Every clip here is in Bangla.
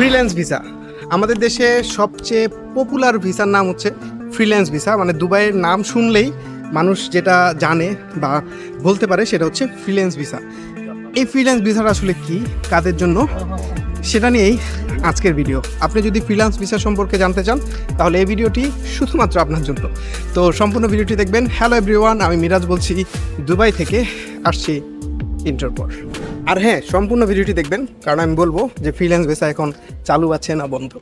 ফ্রিল্যান্স ভিসা আমাদের দেশে সবচেয়ে পপুলার ভিসার নাম হচ্ছে ফ্রিল্যান্স ভিসা মানে দুবাইয়ের নাম শুনলেই মানুষ যেটা জানে বা বলতে পারে সেটা হচ্ছে ফ্রিল্যান্স ভিসা এই ফ্রিল্যান্স ভিসাটা আসলে কি, কাদের জন্য, সেটা নিয়েই আজকের ভিডিও আপনি যদি ফ্রিল্যান্স ভিসা সম্পর্কে জানতে চান, তাহলে এই ভিডিওটি শুধুমাত্র আপনার জন্য। তো সম্পূর্ণ ভিডিওটি দেখবেন। হ্যালো এভরিওয়ান আমি মিরাজ বলছি, দুবাই থেকে আসছি ইন্টার পর আর হ্যাঁ সম্পূর্ণ ভিডিওটি দেখবেন, কারণ আমি বলব যে ফ্রিল্যান্স ভিসা এখন চালু আছে না বন্ধ।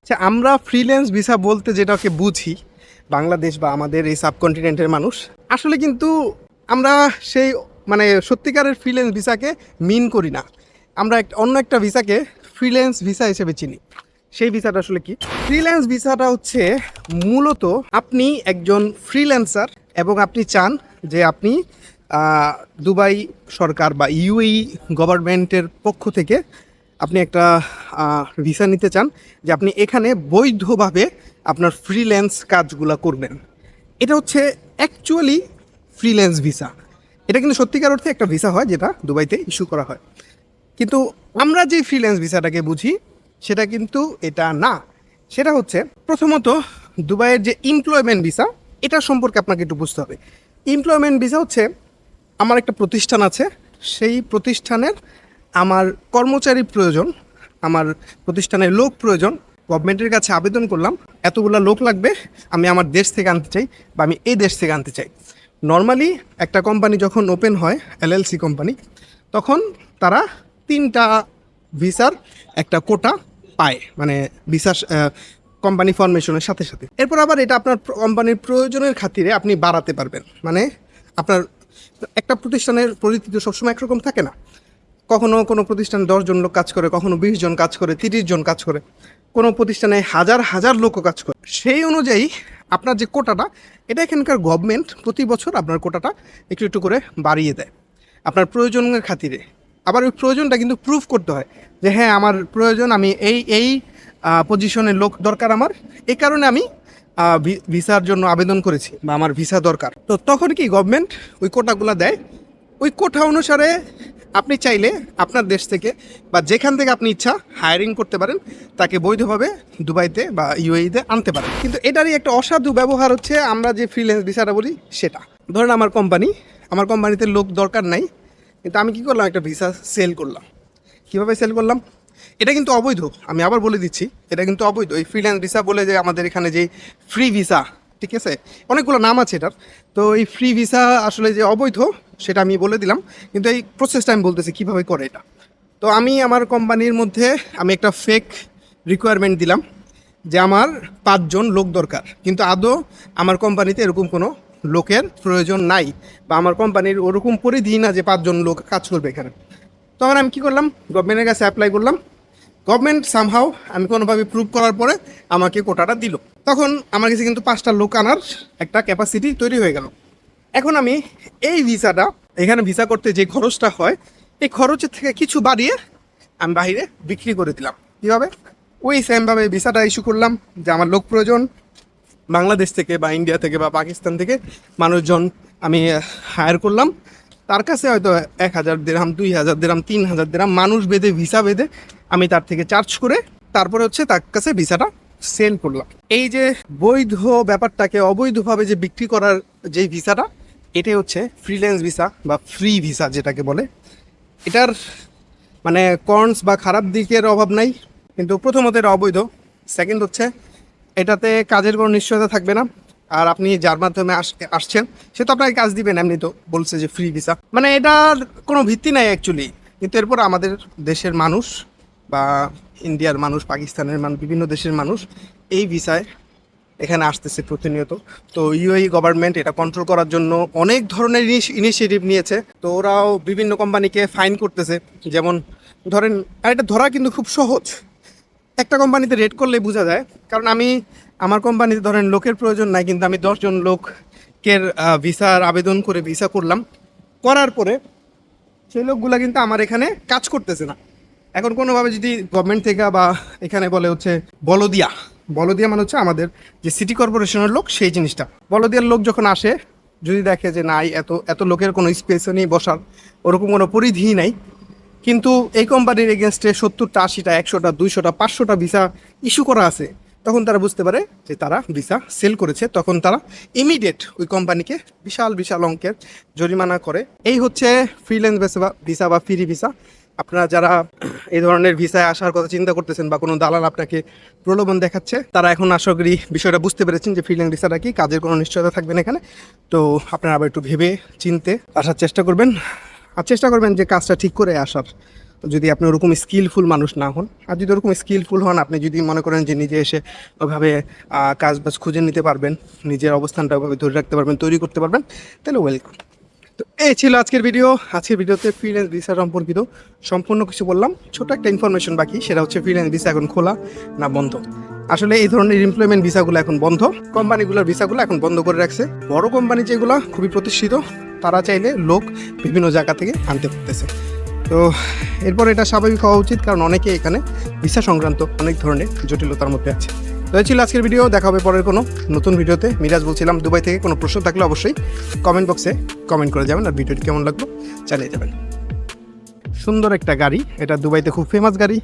আচ্ছা আমরা ফ্রিল্যান্স ভিসা বলতে যেটাকে বুঝি বাংলাদেশ বা আমাদের এই সাবকন্টিনেন্টের মানুষ। আসলে কিন্তু আমরা সেই মানে সত্যিকারের ফ্রিল্যান্স ভিসাকে মিন করি না। আমরা অন্য একটা ভিসাকে ফ্রিল্যান্স ভিসা হিসেবে চিনি। সেই ভিসাটা আসলে কি? ফ্রিল্যান্স ভিসাটা হচ্ছে মূলত আপনি একজন ফ্রিল্যান্সার এবং আপনি চান যে আপনি দুবাই সরকার বা ইউএই গভর্নমেন্টের পক্ষ থেকে আপনি একটা ভিসা নিতে চান যে আপনি এখানে বৈধভাবে আপনার ফ্রিল্যান্স কাজগুলো করবেন। এটা হচ্ছে অ্যাকচুয়ালি ফ্রিল্যান্স ভিসা এটা কিন্তু সত্যিকার অর্থে একটা ভিসা হয় যেটা দুবাইতে ইস্যু করা হয়। কিন্তু আমরা যে ফ্রিল্যান্স ভিসাটাকে বুঝি, সেটা কিন্তু এটা না। সেটা হচ্ছে প্রথমত দুবাইয়ের যে এমপ্লয়মেন্ট ভিসা এটা সম্পর্কে আপনাকে একটু বুঝতে হবে। এমপ্লয়মেন্ট ভিসা হচ্ছে, আমার একটা প্রতিষ্ঠান আছে, সেই প্রতিষ্ঠানের আমার কর্মচারী প্রয়োজন, আমার প্রতিষ্ঠানের লোক প্রয়োজন গভর্নমেন্টের কাছে আবেদন করলাম, এতগুলা লোক লাগবে, আমি আমার দেশ থেকে আনতে চাই বা আমি এই দেশ থেকে আনতে চাই। নর্মালি একটা কোম্পানি যখন ওপেন হয় এলএলসি কোম্পানি তখন তারা তিনটা ভিসার একটা কোটা পায় মানে ভিসা কোম্পানি ফরমেশনের সাথে সাথে। এরপর আবার এটা আপনার কোম্পানির প্রয়োজনের খাতিরে আপনি বাড়াতে পারবেন। মানে আপনার একটা প্রতিষ্ঠানের পরিস্থিতি সবসময় একরকম থাকে না। কখনো কোনো প্রতিষ্ঠানে দশজন লোক কাজ করে, কখনো বিশ জন কাজ করে তিরিশ জন কাজ করে, কোনো প্রতিষ্ঠানে হাজার হাজার লোকও কাজ করে। সেই অনুযায়ী আপনার যে কোটাটা, এটা এখানকার গভর্নমেন্ট প্রতি বছর আপনার কোটাটা একটু একটু করে বাড়িয়ে দেয় আপনার প্রয়োজনের খাতিরে। আবার ওই প্রয়োজনটা কিন্তু প্রুফ করতে হয় যে হ্যাঁ আমার প্রয়োজন, আমি এই এই পজিশনের লোক দরকার আমার। এই কারণে আমি ভিসার জন্য আবেদন করেছি বা আমার ভিসা দরকার। তো তখন কি গভর্নমেন্ট ওই কোটাগুলো দেয়? ওই কোটা অনুসারে আপনি চাইলে আপনার দেশ থেকে বা যেখান থেকে আপনি ইচ্ছা হায়ারিং করতে পারেন, তাকে বৈধভাবে দুবাইতে বা ইউএইতে আনতে পারেন। কিন্তু এটারই একটা অসাধু ব্যবহার হচ্ছে আমরা যে ফ্রিল্যান্স ভিসাটা বলি, সেটা। ধরেন আমার কোম্পানি আমার কোম্পানিতে লোক দরকার নাই, কিন্তু আমি কি করলাম? একটা ভিসা সেল করলাম। কীভাবে সেল করলাম? এটা কিন্তু অবৈধ। আমি আবার বলে দিচ্ছি, এটা কিন্তু অবৈধ। এই ফ্রিল্যান্স ভিসা বলে যে আমাদের এখানে যে ফ্রি ভিসা, ঠিক আছে? অনেকগুলো নাম আছে এটার। তো এই ফ্রি ভিসা আসলে যে অবৈধ সেটা আমি বলে দিলাম। কিন্তু এই প্রসেসটা আমি বলতেছি, কীভাবে করে এটা? তো আমি আমার কোম্পানির মধ্যে আমি একটা ফেক রিকোয়ারমেন্ট দিলাম যে আমার পাঁচজন লোক দরকার। কিন্তু আদৌ আমার কোম্পানিতে এরকম কোনো লোকের প্রয়োজন নাই বা আমার কোম্পানির ওরকম পরিধি না যে পাঁচজন লোক কাজ করবে এখানে। তখন আমি কী করলাম? গভর্নমেন্টের কাছে অ্যাপ্লাই করলাম। গভর্নমেন্ট সামহাও আমি কোনোভাবে প্রুভ করার পরে আমাকে কোটাটা দিল। তখন আমার কাছে কিন্তু পাঁচটা লোক আনার একটা ক্যাপাসিটি তৈরি হয়ে গেল। এখন আমি এই ভিসাটা, এখানে ভিসা করতে যে খরচটা হয়, এই খরচের থেকে কিছু বাড়িয়ে আমি বাইরে বিক্রি করে দিলাম। কীভাবে? ওই সেমভাবে ভিসাটা ইস্যু করলাম যে আমার লোক প্রয়োজন। বাংলাদেশ থেকে বা ইন্ডিয়া থেকে বা পাকিস্তান থেকে মানুষজন আমি হায়ার করলাম। তার কাছে হয়তো এক হাজার দেড়াম দুই হাজার দেড়াম তিন হাজার দেড়াম মানুষ বেঁধে, ভিসা বেঁধে আমি তার থেকে চার্জ করে তারপরে হচ্ছে তার কাছে ভিসাটা সেল করলাম। এই যে বৈধ ব্যাপারটাকে অবৈধভাবে যে বিক্রি করার যে ভিসাটা এটাই হচ্ছে ফ্রিল্যান্স ভিসা বা ফ্রি ভিসা যেটাকে বলে। এটার মানে কর্নস বা খারাপ দিকের অভাব নাই, কিন্তু প্রথমত এটা অবৈধ। সেকেন্ড হচ্ছে, এটাতে কাজের কোনো নিশ্চয়তা থাকবে না। আর আপনি যার মাধ্যমে আস- আসছেন, সে তো আপনাকে কাজ দিবেন এমনি তো বলছে যে ফ্রি ভিসা মানে এটার কোনো ভিত্তি নাই অ্যাকচুয়ালি কিন্তু এরপর আমাদের দেশের মানুষ বা ইন্ডিয়ার মানুষ, পাকিস্তানের মানুষ বিভিন্ন দেশের মানুষ এই ভিসায় এখানে আসতেছে প্রতিনিয়ত। তো ইউএই গভর্নমেন্ট এটা কন্ট্রোল করার জন্য অনেক ধরনের ইনিশিয়েটিভ নিয়েছে। তো ওরাও বিভিন্ন কোম্পানিকে ফাইন করতেছে। যেমন ধরেন, আর এটা ধরা কিন্তু খুব সহজ। একটা কোম্পানিতে রেড করলে বোঝা যায়। কারণ আমি, আমার কোম্পানিতে ধরেন লোকের প্রয়োজন নাই, কিন্তু আমি দশজন লোকের ভিসার আবেদন করে ভিসা করলাম। করার পরে সেই লোকগুলা কিন্তু আমার এখানে কাজ করতেছে না। এখন কোনোভাবে যদি গভর্নমেন্ট থেকে বা এখানে বলে হচ্ছে বলদিয়া। বলদিয়া মানে হচ্ছে আমাদের যে সিটি কর্পোরেশনের লোক, সেই জিনিসটা। বলদিয়ার লোক যখন আসে, যদি দেখে যে নাই এত এত লোকের কোনো স্পেসও নেই বসার, ওরকম কোনো পরিধি নাই। কিন্তু এই কোম্পানির এগেনস্টে সত্তরটা, আশিটা, একশোটা, দুইশোটা, পাঁচশোটা ভিসা ইস্যু করা আছে। তখন তারা বুঝতে পারে যে তারা ভিসা সেল করেছে। তখন তারা ইমিডিয়েট ওই কোম্পানিকে বিশাল বিশাল অঙ্কের জরিমানা করে। এই হচ্ছে ফ্রিল্যান্স ভিসা বা ফ্রি ভিসা আপনারা যারা এই ধরনের ভিসায় আসার কথা চিন্তা করতেছেন বা কোনো দালাল আপনাকে প্রলোভন দেখাচ্ছে, তারা এখন আশা করি বিষয়টা বুঝতে পেরেছেন যে ফ্রিল্যান্স ভিসাটা কি, কাজের কোনো নিশ্চয়তা থাকবে না এখানে। তো আপনারা আবার একটু ভেবে চিনতে আসার চেষ্টা করবেন। আর চেষ্টা করবেন যে কাজটা ঠিক করে আসার। যদি আপনি ওরকম স্কিলফুল মানুষ না হন, আর যদি ওরকম স্কিলফুল হন, আপনি যদি মনে করেন যে নিজে এসে ওইভাবে কাজ বাজ খুঁজে নিতে পারবেন, নিজের অবস্থানটা ওইভাবে ধরে রাখতে পারবেন, তৈরি করতে পারবেন, তাহলে ওয়েলকাম তো এই ছিল আজকের ভিডিও আজকের ভিডিওতে ফ্রিল্যান্স ভিসা সম্পর্কিত সম্পূর্ণ কিছু বললাম। ছোট একটা ইনফরমেশন বাকি, সেটা হচ্ছে ফ্রিল্যান্স ভিসা এখন খোলা না বন্ধ। আসলে এই ধরনের এমপ্লয়মেন্ট ভিসাগুলো এখন বন্ধ। কোম্পানিগুলোর ভিসাগুলো এখন বন্ধ করে রাখছে। বড় কোম্পানি যেগুলো খুবই প্রতিষ্ঠিত, তারা চাইলে লোক বিভিন্ন জায়গা থেকে আনতে পারতেছে। তো এরপর এটা স্বাভাবিক হওয়া উচিত, কারণ অনেকে এখানে ভিসা সংক্রান্ত অনেক ধরনের জটিলতার মধ্যে আছে। তো ছিল আজকের ভিডিও দেখা হবে পরের কোনো নতুন ভিডিওতে মিরাজ বলছিলাম, দুবাই থেকে কোনো প্রশ্ন থাকলে অবশ্যই কমেন্ট বক্সে কমেন্ট করে যাবেন, আর ভিডিওটি কেমন লাগবে চালিয়ে যাবেন। সুন্দর একটা গাড়ি, এটা দুবাইতে খুব ফেমাস গাড়ি।